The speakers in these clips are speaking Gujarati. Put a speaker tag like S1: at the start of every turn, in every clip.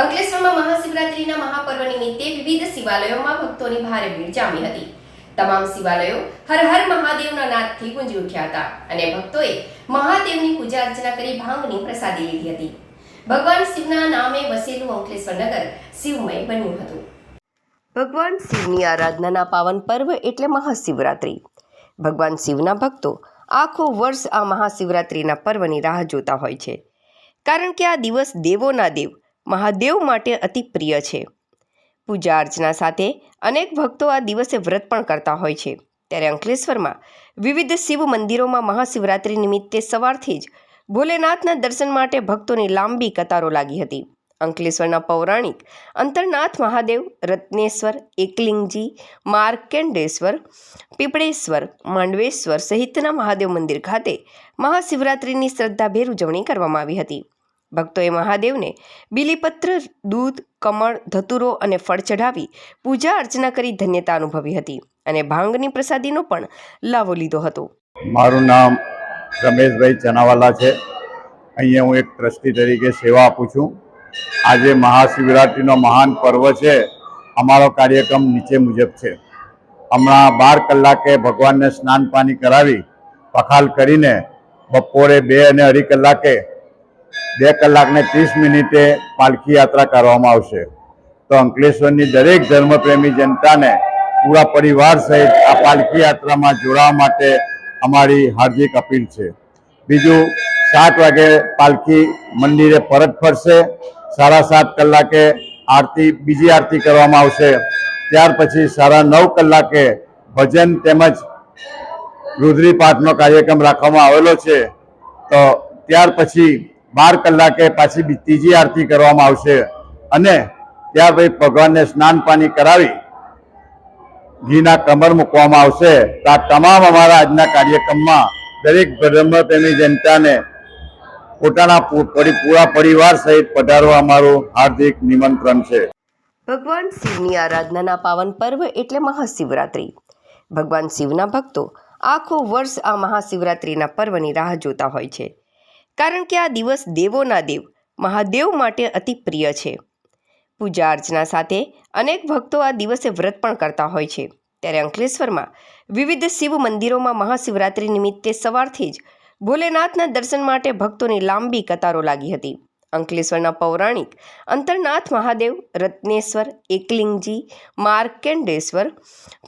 S1: અંકલેશ્વરમાં મહાશિવરાત્રિના મહાપર્વ નિમિત્તે વિવિધ શિવાલયોમાં ભક્તોની ભારે ભીડ જામી હતી. તમામ શિવાલયો હર હર મહાદેવના નાદથી ગુંજી ઉઠ્યા હતા અને ભક્તોએ મહાદેવની પૂજા અર્ચના કરી ભાંગની પ્રસાદી લીધી હતી. ભગવાન શિવના નામે વસેલું અંકલેશ્વર નગર શિવમય બન્યું હતું. ભગવાન શિવની આરાધનાના પાવન પર્વ એટલે મહાશિવરાત્રિ. ભગવાન શિવના ભક્તો આખું વર્ષ આ મહાશિવરાત્રિના પર્વની રાહ જોતા હોય છે. કારણ કે આ દિવસ દેવોના દેવ મહાદેવ માટે અતિ પ્રિય છે. પૂજા અર્ચના સાથે અનેક ભક્તો આ દિવસે વ્રત પણ કરતા હોય છે. ત્યારે અંકલેશ્વરમાં વિવિધ શિવ મંદિરોમાં મહાશિવરાત્રિ નિમિત્તે સવારથી જ ભોલેનાથના દર્શન માટે ભક્તોની લાંબી કતારો લાગી હતી. અંકલેશ્વરના પૌરાણિક અંતરનાથ મહાદેવ, રત્નેશ્વર, એકલિંગજી, માર્કેન્ડેશ્વર, પીપળેશ્વર, માંડવેશ્વર સહિતના મહાદેવ મંદિર ખાતે મહાશિવરાત્રિની શ્રદ્ધાભેર ઉજવણી કરવામાં આવી હતી. ભક્તોએ મહાદેવને બિલીપત્ર, દૂધ, કમળ, ધતુરો અને ફળ ચઢાવી પૂજા અર્ચના કરી ધન્યતા અનુભવી હતી અને ભાંગની પ્રસાદીનો પણ લાવો લીધો હતો.
S2: મારું નામ રમેશભાઈ ચનાવાલા છે. અહીંયા હું એક ટ્રસ્ટી તરીકે સેવા આપું છું. આજે મહાશિવરાત્રિનો મહાન પર્વ છે. અમારો કાર્યક્રમ નીચે મુજબ છે. હમણાં બાર કલાકે ભગવાનને સ્નાન પાણી કરાવી, પખાલ કરીને બપોરે બે અને અઢી કલાકે બે કલાકને ત્રીસ મિનિટે પાલખી યાત્રા કરવામાં આવશે. તો અંકલેશ્વરની દરેક ધર્મપ્રેમી જનતાને પૂરા પરિવાર સહિત આ પાલખી યાત્રામાં જોડાવા માટે અમારી હાર્દિક અપીલ છે. બીજું, સાત વાગે પાલખી મંદિરે પરત ફરશે. સાડા સાત કલાકે આરતી, બીજી આરતી કરવામાં આવશે. ત્યાર પછી સાડા નવ કલાકે ભજન તેમજ રુદ્રી પાઠનો કાર્યક્રમ રાખવામાં આવેલો છે. તો ત્યાર પછી બાર કલાકે પાછી ત્રીજી આરતી કરવામાં આવશે. અને ત્યાર પછી ભગવાનને સ્નાન પાણી કરાવી ઘીના કમર મૂકવામાં આવશે. તો આ તમામ અમારા આજના કાર્યક્રમમાં દરેક ધર્મપ્રેમી જનતાને પોતાના પૂરા પરિવાર સહિત પધારવા અમારું હાર્દિક નિમંત્રણ છે.
S1: ભગવાન શિવની આરાધનાના પાવન પર્વ એટલે મહાશિવરાત્રિ. ભગવાન શિવના ભક્તો આખું વર્ષ આ મહાશિવરાત્રિના પર્વની રાહ જોતા હોય છે. કારણ કે આ દિવસ દેવોના દેવ, મહાદેવ માટે અતિ પ્રિય છે. પૂજા અર્ચના સાથે અનેક ભક્તો આ દિવસે વ્રત પણ કરતા હોય છે. ત્યારે અંકલેશ્વરમાં વિવિધ શિવ મંદિરોમાં મહાશિવરાત્રિ નિમિત્તે સવારથી જ ભોલેનાથના દર્શન માટે ભક્તોની લાંબી કતારો લાગી હતી. અંકલેશ્વરના પૌરાણિક અંતરનાથ મહાદેવ, રત્નેશ્વર, એકલિંગજી, માર્કેન્ડેશ્વર,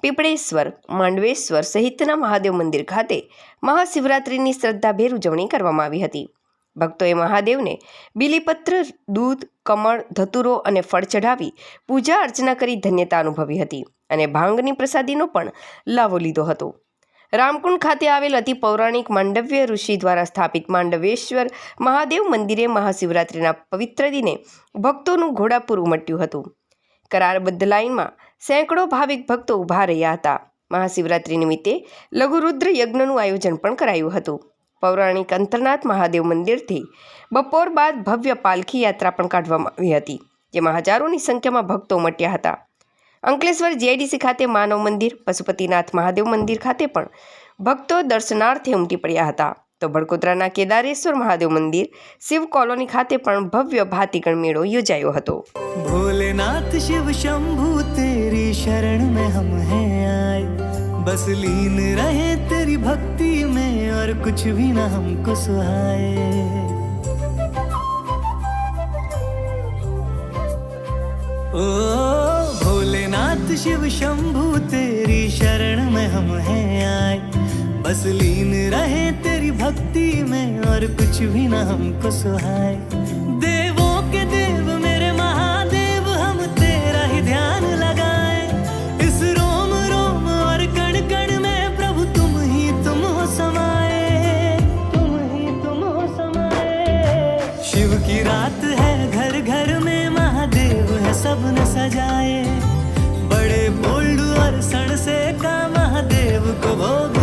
S1: પીપળેશ્વર, માંડવેશ્વર સહિતના મહાદેવ મંદિર ખાતે મહાશિવરાત્રિની શ્રદ્ધાભેર ઉજવણી કરવામાં આવી હતી. ભક્તોએ મહાદેવને બિલીપત્ર, દૂધ, કમળ, ધતુરો અને ફળ ચઢાવી પૂજા અર્ચના કરી ધન્યતા અનુભવી હતી અને ભાંગની પ્રસાદીનો પણ લાવો લીધો હતો. રામકુંડ ખાતે આવેલ અતિ પૌરાણિક માંડવ્ય ઋષિ દ્વારા સ્થાપિત માંડવેશ્વર મહાદેવ મંદિરે મહાશિવરાત્રિના પવિત્ર દિને ભક્તોનું ઘોડાપુર ઉમટ્યું હતું. કરારબદ્ધ લાઇનમાં સેંકડો ભાવિક ભક્તો ઊભા રહ્યા હતા. મહાશિવરાત્રિ નિમિત્તે લઘુરુદ્ર યજ્ઞનું આયોજન પણ કરાયું હતું. પૌરાણિક અંતરનાથ મહાદેવ મંદિરથી બપોર બાદ ભવ્ય પાલખી યાત્રા પણ કાઢવામાં આવી હતી, જેમાં હજારોની સંખ્યામાં ભક્તો ઉમટ્યા હતા. અંકલેશ્વર જીઆઈડીસી ખાતે માનવ મંદિર, પશુપતિનાથ મહાદેવ મંદિર ખાતે પણ ભક્તો દર્શનાર્થે ઉમટી પડ્યા હતા. તો બડકોદરાના કેદારેશ્વર મહાદેવ મંદિર, શિવ કોલોની ખાતે પણ ભવ્ય ભાતીગણ મેળો યોજાયો હતો.
S3: ભોલેનાથ શિવ શંભુ, તેરી શરણ મે હમ હે આય. બસ લીન રહે તેરી ભક્તિ મે, ઓર કુછ ભી ના હમકો સહાય. ઓ भोलेनाथ शिव शंभु, तेरी शरण में हम हैं आए। बस लीन रहे तेरी भक्ति में, और कुछ भी न हमको सुहाए। देवों के देव, मेरे महादेव, हम तेरा ही ध्यान लगाए। इस रोम रोम, और कण कण में प्रभु, तुम ही तुम हो समाए। तुम ही तुम हो समाए। शिव की रात है, घर घर में महादेव है सबने सजाए। बड़े बोल्ड और सण से का महादेव को भोग